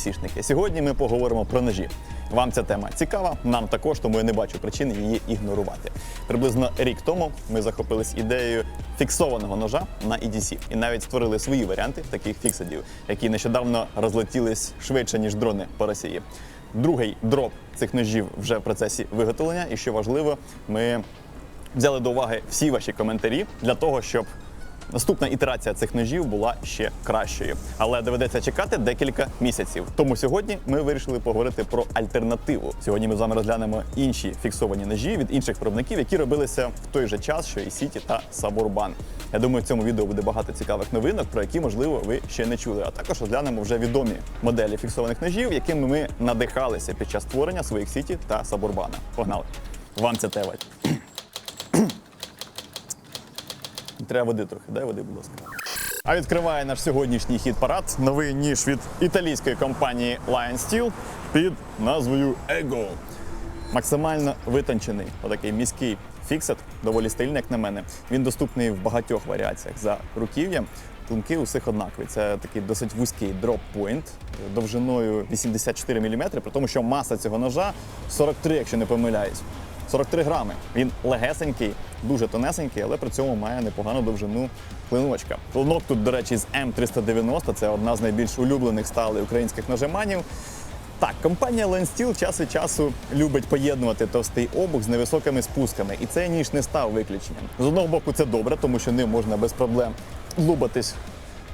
EDC-шники. Сьогодні ми поговоримо про ножі. Вам ця тема цікава, нам також, тому я не бачу причин її ігнорувати. Приблизно рік тому ми захопились ідеєю фіксованого ножа на EDC і навіть створили свої варіанти таких фіксадів, які нещодавно розлетілись швидше ніж дрони по Росії. Другий дроп цих ножів вже в процесі виготовлення, і що важливо, ми взяли до уваги всі ваші коментарі для того, щоб наступна ітерація цих ножів була ще кращою. Але доведеться чекати декілька місяців. Тому сьогодні ми вирішили поговорити про альтернативу. Сьогодні ми з вами розглянемо інші фіксовані ножі від інших виробників, які робилися в той же час, що і Сіті та Сабурбан. Я думаю, в цьому відео буде багато цікавих новинок, про які можливо ви ще не чули. А також розглянемо вже відомі моделі фіксованих ножів, якими ми надихалися під час створення своїх Сіті та Сабурбана. Погнали! Вам це тевать. Треба води трохи, дай води, будь ласка. А відкриває наш сьогоднішній хіт-парад новий ніж від італійської компанії Lion Steel під назвою Ego. Максимально витончений, отакий міський фіксет, доволі стильний, як на мене. Він доступний в багатьох варіаціях за руків'ям. Клинки усіх однакові. Це такий досить вузький дроп-пойнт довжиною 84 мм, при тому, що маса цього ножа 43, якщо не помиляюсь. 43 грами. Він легесенький, дуже тонесенький, але при цьому має непогану довжину клиночка. Клинок тут, до речі, з М390, це одна з найбільш улюблених сталей українських ножеманів. Так, компанія Len час від часу любить поєднувати товстий обух з невисокими спусками, і цей ніж не став виключенням. З одного боку, це добре, тому що ним можна без проблем лубатись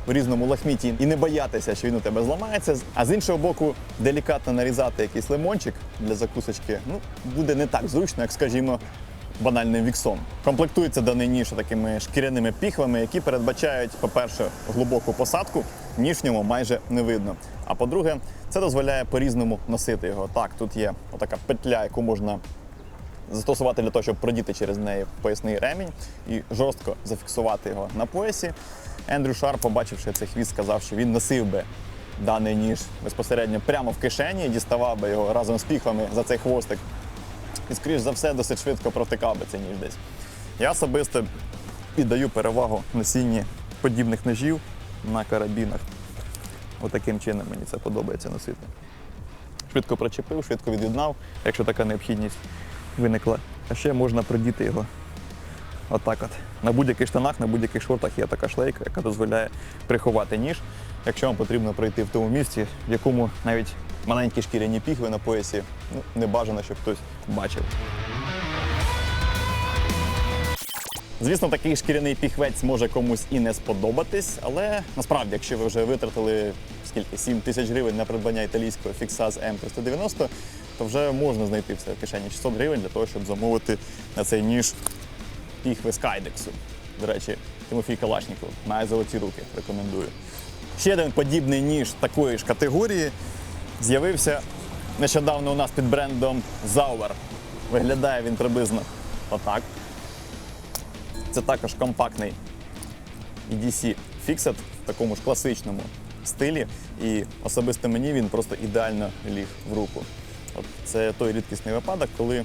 в різному лахміті і не боятися, що він у тебе зламається. А з іншого боку, делікатно нарізати якийсь лимончик для закусочки ну, буде не так зручно, як, скажімо, банальним віксом. Комплектується даний ніж такими шкіряними піхвами, які передбачають, по-перше, глибоку посадку, ніж в ньому майже не видно. А по-друге, це дозволяє по-різному носити його. Так, тут є отака петля, яку можна застосувати для того, щоб продіти через неї поясний ремінь і жорстко зафіксувати його на поясі. Ендрю Шар, побачивши цей хвіст, сказав, що він носив би даний ніж безпосередньо прямо в кишені діставав би його разом з піхвами за цей хвостик. І, скоріш за все, досить швидко протикав би цей ніж десь. Я особисто віддаю перевагу носінні подібних ножів на карабінах. Отаким чином мені це подобається носити. Швидко прочепив, швидко від'єднав, якщо така необхідність виникла. А ще можна продіти його отак от. На будь-яких штанах, на будь-яких шортах є така шлейка, яка дозволяє приховати ніж, якщо вам потрібно пройти в тому місці, в якому навіть маленькі шкіряні піхви на поясі ну, не бажано, щоб хтось бачив. Звісно, такий шкіряний піхвець може комусь і не сподобатись, але насправді, якщо ви вже витратили скільки 7 тисяч гривень на придбання італійського фікса з М390, то вже можна знайти в себе в кишені 600 гривень для того, щоб замовити на цей ніж піхви з Кайдексу. До речі, Тимофій Калашніков має золоті руки, рекомендую. Ще один подібний ніж такої ж категорії з'явився нещодавно у нас під брендом Zauer. Виглядає він приблизно отак. Це також компактний EDC Fixed в такому ж класичному стилі. І особисто мені він просто ідеально ліг в руку. От це той рідкісний випадок, коли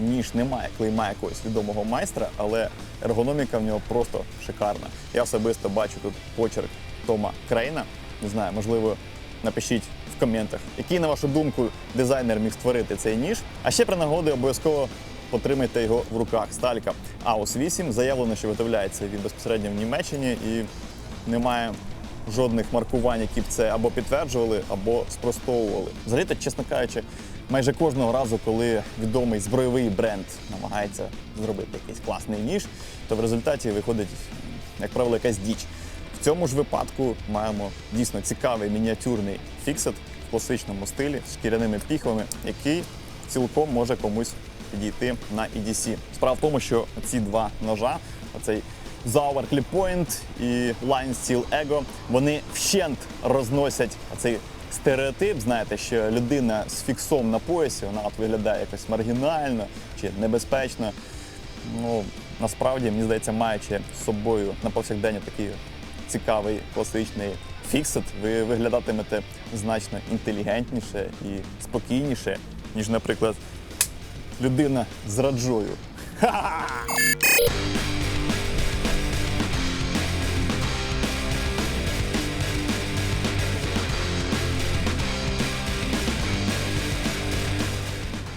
ніж немає клейма якогось відомого майстра, але ергономіка в нього просто шикарна. Я особисто бачу тут почерк Тома Крейна. Не знаю, можливо, напишіть в коментах, який, на вашу думку, дизайнер міг створити цей ніж. А ще при нагоді обов'язково потримайте його в руках. Сталька AUS 8 заявлено, що виготовляється він безпосередньо в Німеччині і немає жодних маркувань, які б це або підтверджували, або спростовували. Взагалі, чесно кажучи, майже кожного разу, коли відомий збройовий бренд намагається зробити якийсь класний ніж, то в результаті виходить, як правило, якась діч. В цьому ж випадку маємо дійсно цікавий мініатюрний фіксет в класичному стилі з шкіряними піхвами, який цілком може комусь підійти на EDC. Справа в тому, що ці два ножа, оцей Zauer Clip Point і Line Steel Ego, вони вщент розносять цей стереотип, знаєте, що людина з фіксом на поясі, вона от виглядає якось маргінально чи небезпечно. Ну, насправді, мені здається, маючи з собою на повсякдення такий цікавий класичний фіксет, ви виглядатимете значно інтелігентніше і спокійніше, ніж, наприклад, людина з раджою.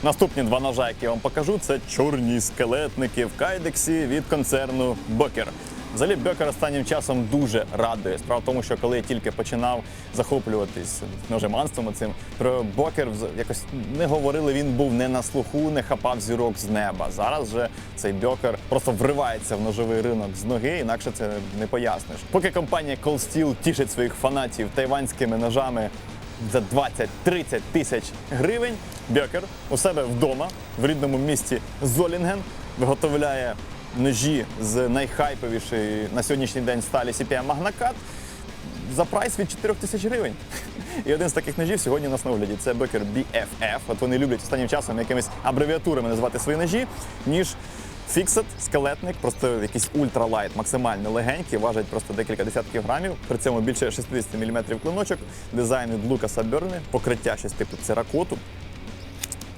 Наступні два ножа, які я вам покажу, це чорні скелетники в кайдексі від концерну Бокер. Взагалі Бекер останнім часом дуже радує. Справа в тому, що коли я тільки починав захоплюватись ножеманством цим, про Бокер якось не говорили, він був не на слуху, не хапав зірок з неба. Зараз же цей Бекер просто вривається в ножовий ринок з ноги, інакше це не поясниш. Поки компанія Cold Steel тішить своїх фанатів тайванськими ножами за 20-30 тисяч гривень, Бекер у себе вдома в рідному місті Золінген виготовляє ножі з найхайповішої на сьогоднішній день сталі CPM Magnacat за прайс від 4 тисяч гривень. І один з таких ножів сьогодні у нас на огляді це Бекер BFF. От вони люблять останнім часом якимись абревіатурами називати свої ножі, ніж Фіксет, скелетник, просто якийсь ультралайт, максимально легенький, важить просто декілька десятків грамів. При цьому більше 60 мм клиночок, дизайн від Лукаса Берни, покриття щось типу церакоту.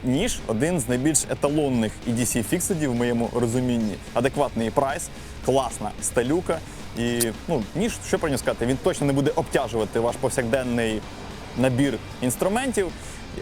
Ніж один з найбільш еталонних EDC фіксидів в моєму розумінні. Адекватний прайс, класна сталюка. І ну, ніж, що про нього сказати, він точно не буде обтяжувати ваш повсякденний набір інструментів,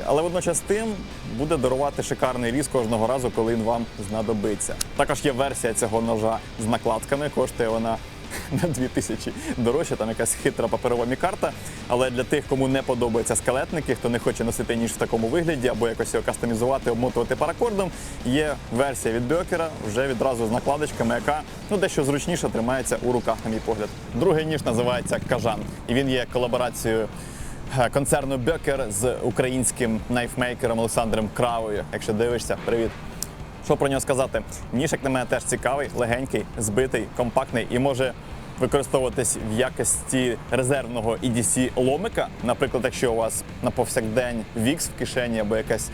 але водночас тим буде дарувати шикарний різ кожного разу, коли він вам знадобиться. Також є версія цього ножа з накладками, коштує вона на 2000 дорожче, там якась хитра паперова мікарта. Але для тих, кому не подобаються скелетники, хто не хоче носити ніж в такому вигляді або якось його кастомізувати, обмотувати паракордом, є версія від Бьокера вже відразу з накладочками, яка ну дещо зручніше тримається у руках, на мій погляд. Другий ніж називається Кажан, і він є колаборацією. Е, Концерну Бьокер з українським найфмейкером Олександром Кравою. Якщо дивишся, привіт. Що про нього сказати? Ніж, як на мене, теж цікавий, легенький, збитий, компактний і може використовуватись в якості резервного EDC ломика. Наприклад, якщо у вас на повсякдень вікс в кишені або якась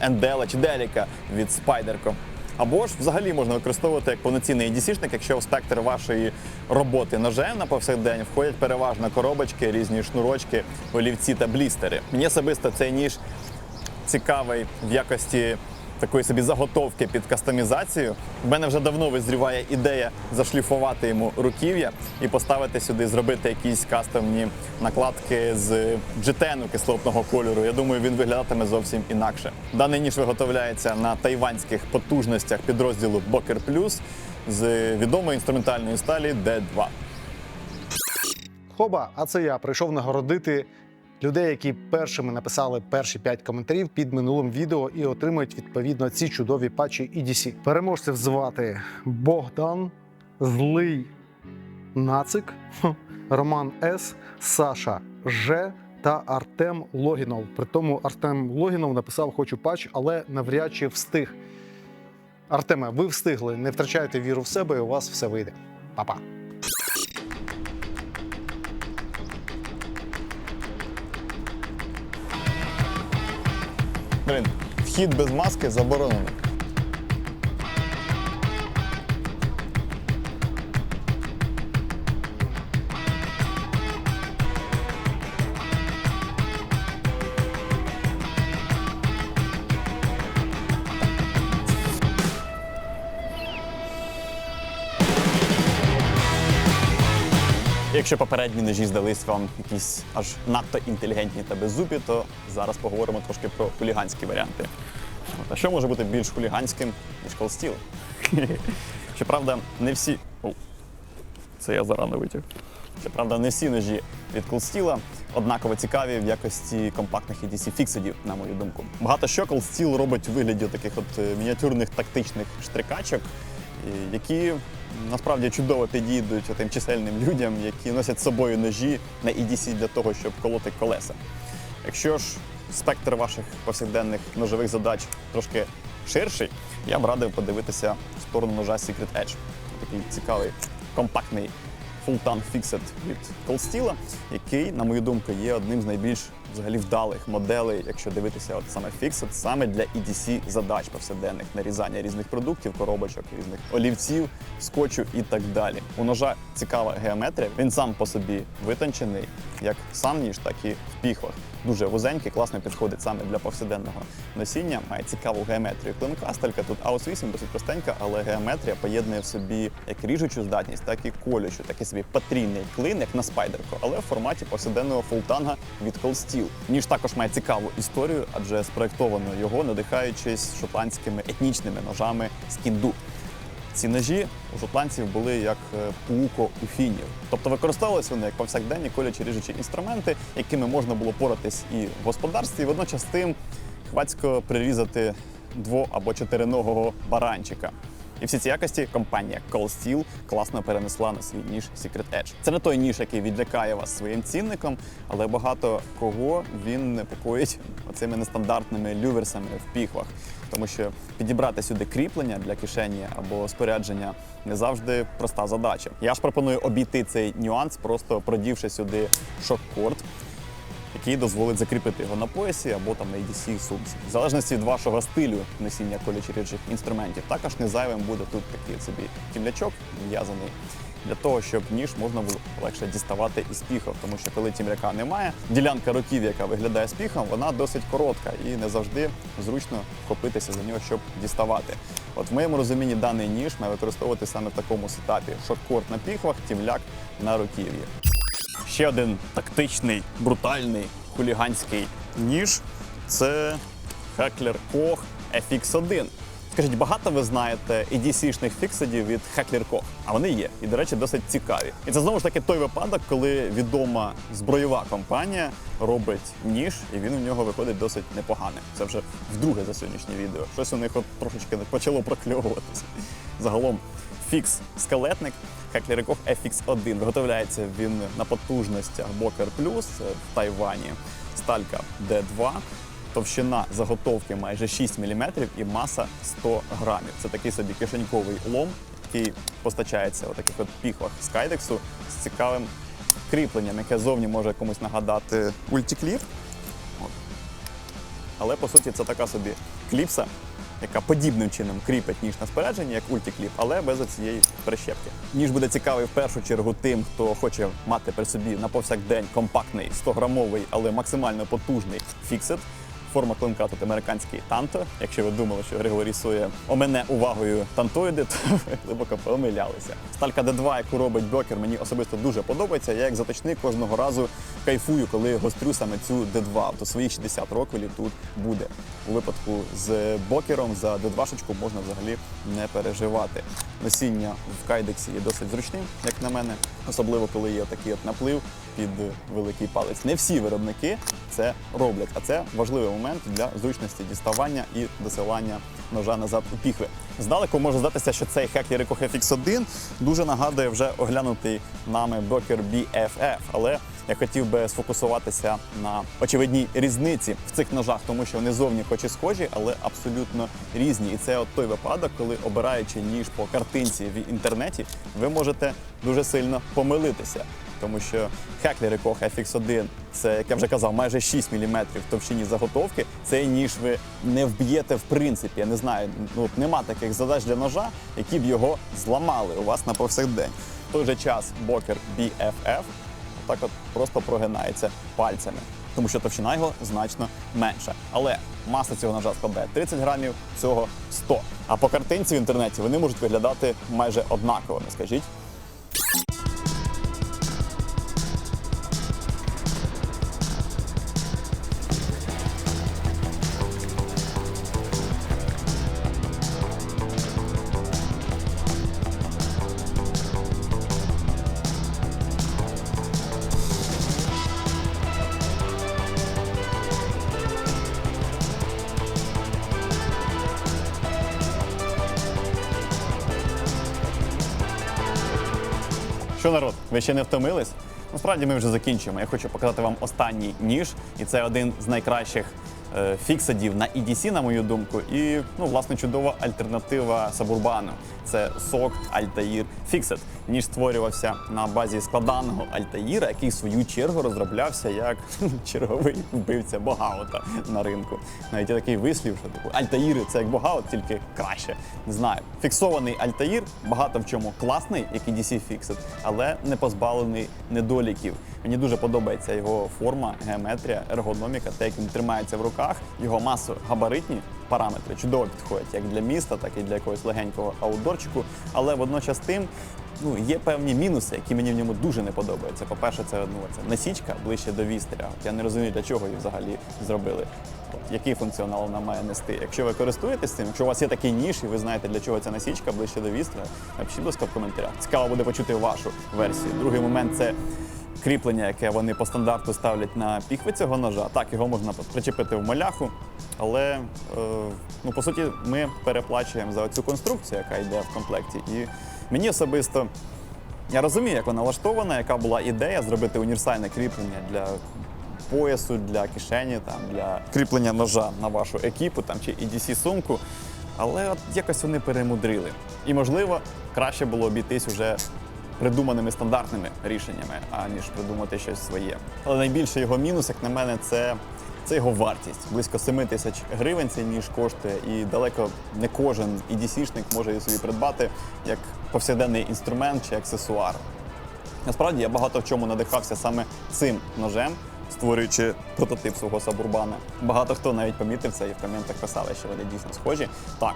ендела чи деліка від Спайдерко. Або ж взагалі можна використовувати як повноцінний EDC-шник, якщо в спектр вашої роботи ножем на повсякдень входять переважно коробочки, різні шнурочки, олівці та блістери. Мені особисто цей ніж цікавий в якості такої собі заготовки під кастомізацію. У мене вже давно визріває ідея зашліфувати йому руків'я і поставити сюди, зробити якісь кастомні накладки з джетену кислотного кольору. Я думаю, він виглядатиме зовсім інакше. Даний ніж виготовляється на тайванських потужностях підрозділу Boker Plus з відомої інструментальної сталі D2. Хоба, а це я прийшов нагородити людей, які першими написали перші п'ять коментарів під минулим відео і отримують відповідно ці чудові патчі EDC. Переможців звати Богдан, Злий Нацик, Роман С, Саша Ж. Та Артем Логінов. При тому Артем Логінов написав Хочу патч, але навряд чи встиг. Артеме, ви встигли. Не втрачайте віру в себе, і у вас все вийде. Па-па. Блін, вхід без маски заборонений. Якщо попередні ножі здались вам якісь аж надто інтелігентні та беззубі, то зараз поговоримо трошки про хуліганські варіанти. А що може бути більш хуліганським, ніж колстіл? Щоправда, не всі. О, це я зарано витяг. Щоправда, не всі ножі від колстіла однаково цікаві в якості компактних EDC фіксидів, на мою думку. Багато що колстіл робить у вигляді таких от е, мініатюрних тактичних штрикачок, які насправді чудово підійдуть тим чисельним людям, які носять з собою ножі на EDC для того, щоб колоти колеса. Якщо ж спектр ваших повсякденних ножових задач трошки ширший, я б радив подивитися в сторону ножа Secret Edge. Такий цікавий, компактний фултан фіксет від Cold який, на мою думку, є одним з найбільш взагалі вдалих моделей, якщо дивитися от саме фіксет, саме для EDC задач повсякденних, нарізання різних продуктів, коробочок, різних олівців, скотчу і так далі. У ножа цікава геометрія. Він сам по собі витончений, як сам ніж, так і в піхвах. Дуже вузенький, класно підходить саме для повсякденного носіння. Має цікаву геометрію клинка. Сталька тут AOS 8 досить простенька, але геометрія поєднує в собі як ріжучу здатність, так і колючу, такий собі потрійний клин, як на спайдерку, але в форматі повсякденного фултанга від Cold. Steel. Ніж також має цікаву історію, адже спроектовано його, надихаючись шотландськими етнічними ножами з кінду. Ці ножі у шотландців були як е, пауко у фінів. Тобто використовувалися вони як повсякденні колючі ріжучі інструменти, якими можна було поратись і в господарстві, і водночас тим хвацько прирізати дво- або чотириногого баранчика. І всі ці якості компанія Cold Steel класно перенесла на свій ніж Secret Edge. Це не той ніж, який відлякає вас своїм цінником, але багато кого він непокоїть оцими нестандартними люверсами в піхвах. Тому що підібрати сюди кріплення для кишені або спорядження не завжди проста задача. Я ж пропоную обійти цей нюанс, просто продівши сюди шок-корд, який дозволить закріпити його на поясі або там на EDC сумці. В залежності від вашого стилю носіння колючорічих інструментів, також не зайвим буде тут такий собі тімлячок в'язаний. Для того, щоб ніж можна було легше діставати із піхов, тому що коли тімляка немає, ділянка руків, яка виглядає з піхом, вона досить коротка і не завжди зручно вхопитися за нього, щоб діставати. От в моєму розумінні даний ніж має використовувати саме в такому сетапі: шорткорт на піхвах, тімляк на руків'ї. Ще один тактичний, брутальний, хуліганський ніж це Heckler Koch FX1. Скажіть, багато ви знаєте EDC-шних фіксадів від Heckler Koch? А вони є, і, до речі, досить цікаві. І це знову ж таки той випадок, коли відома збройова компанія робить ніж, і він у нього виходить досить непоганий. Це вже вдруге за сьогоднішнє відео. Щось у них от трошечки почало прокльовуватися. Загалом фікс скелетник Heckler Koch FX1. Виготовляється він на потужностях Boker Plus в Тайвані. Сталька D2. Товщина заготовки майже 6 мм і маса 100 грамів. Це такий собі кишеньковий лом, який постачається у таких от піхвах з з цікавим кріпленням, яке зовні може комусь нагадати ультікліп. Але по суті це така собі кліпса, яка подібним чином кріпить ніж на спорядженні, як ультікліп, але без цієї прищепки. Ніж буде цікавий в першу чергу тим, хто хоче мати при собі на повсякдень компактний 100-грамовий, але максимально потужний фіксит. Форма клинка тут американський танто. Якщо ви думали, що Григорій Сує омене увагою тантоїди, то ви глибоко помилялися. Сталька D2, яку робить Бекер, мені особисто дуже подобається. Я як заточник кожного разу кайфую, коли гострю саме цю D2. То свої 60 років тут буде. У випадку з бокером за D2 можна взагалі не переживати. Носіння в кайдексі є досить зручним, як на мене, особливо коли є такий от наплив під великий палець. Не всі виробники це роблять, а це важливий момент для зручності діставання і досилання ножа назад у піхви. Здалеку може здатися, що цей Heckler Koch FX1 дуже нагадує вже оглянутий нами Boker BFF, але я хотів би сфокусуватися на очевидній різниці в цих ножах, тому що вони зовні хоч і схожі, але абсолютно різні. І це от той випадок, коли обираючи ніж по картинці в інтернеті, ви можете дуже сильно помилитися. Тому що Heckler Koch FX1 це, як я вже казав, майже 6 мм товщині заготовки. Цей ніж ви не вб'єте в принципі. Я не знаю, ну нема таких задач для ножа, які б його зламали у вас на повсякдень. В той же час Boker BFF так от просто прогинається пальцями, тому що товщина його значно менша. Але маса цього ножа складає 30 грамів, цього 100. А по картинці в інтернеті вони можуть виглядати майже однаково, не скажіть. Ви ще не втомились? Насправді ми вже закінчуємо. Я хочу показати вам останній ніж, і це один з найкращих фіксадів на EDC, на мою думку. І ну, власне чудова альтернатива Сабурбану. Це сок Altair Fixed. Ніж створювався на базі складаного Альтаїра, який в свою чергу розроблявся як черговий вбивця Богаута на ринку. Навіть є такий вислів, що типу Альтаїри це як Богаут, тільки краще. Не знаю. Фіксований Альтаїр багато в чому класний, як і DC Fixed, але не позбавлений недоліків. Мені дуже подобається його форма, геометрія, ергономіка, те, як він тримається в руках, його масо-габаритні параметри чудово підходять як для міста, так і для якогось легенького аутдорчику. Але водночас тим ну, є певні мінуси, які мені в ньому дуже не подобаються. По-перше, це ну, це насічка ближче до вістря. Я не розумію, для чого її взагалі зробили. Який функціонал вона має нести. Якщо ви користуєтесь цим, якщо у вас є такий ніж, і ви знаєте, для чого ця насічка ближче до вістря, напишіть, будь ласка, в коментарях. Цікаво буде почути вашу версію. Другий момент це кріплення, яке вони по стандарту ставлять на піхви цього ножа. Так, його можна причепити в маляху, але е, ну, по суті ми переплачуємо за цю конструкцію, яка йде в комплекті. І мені особисто я розумію, як вона влаштована, яка була ідея зробити універсальне кріплення для поясу, для кишені, там, для кріплення ножа на вашу екіпу там, чи EDC сумку. Але от якось вони перемудрили. І, можливо, краще було обійтись уже придуманими стандартними рішеннями, аніж придумати щось своє. Але найбільший його мінус, як на мене, це, це його вартість. Близько 7 тисяч гривень цей ніж коштує, і далеко не кожен EDC-шник може її собі придбати як повсякденний інструмент чи аксесуар. Насправді я багато в чому надихався саме цим ножем, створюючи прототип свого сабурбана. Багато хто навіть помітив це і в коментах писали, що вони дійсно схожі. Так,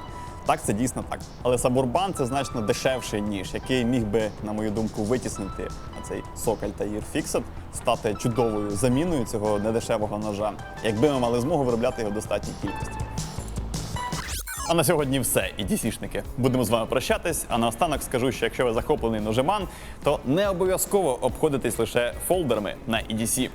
так, це дійсно так. Але сабурбан це значно дешевший ніж, який міг би, на мою думку, витіснити цей Соколь та Fixed, стати чудовою заміною цього недешевого ножа, якби ми мали змогу виробляти його достатній кількості. А на сьогодні все, і дісішники. Будемо з вами прощатись. А наостанок скажу, що якщо ви захоплений ножеман, то не обов'язково обходитись лише фолдерами на EDC.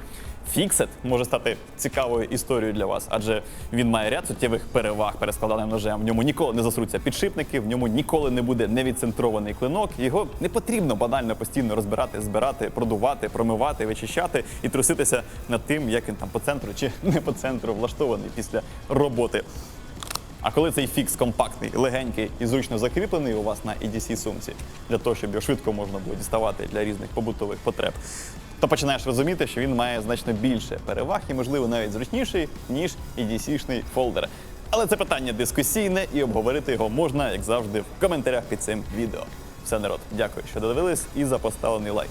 Фіксет може стати цікавою історією для вас, адже він має ряд суттєвих переваг перед складаним ножем. В ньому ніколи не засруться підшипники, в ньому ніколи не буде невідцентрований клинок. Його не потрібно банально постійно розбирати, збирати, продувати, промивати, вичищати і труситися над тим, як він там по центру чи не по центру влаштований після роботи. А коли цей фікс компактний, легенький і зручно закріплений у вас на EDC сумці, для того, щоб його швидко можна було діставати для різних побутових потреб, то починаєш розуміти, що він має значно більше переваг і, можливо, навіть зручніший, ніж EDC-шний фолдер. Але це питання дискусійне і обговорити його можна, як завжди, в коментарях під цим відео. Все, народ, дякую, що додивились і за поставлений лайк.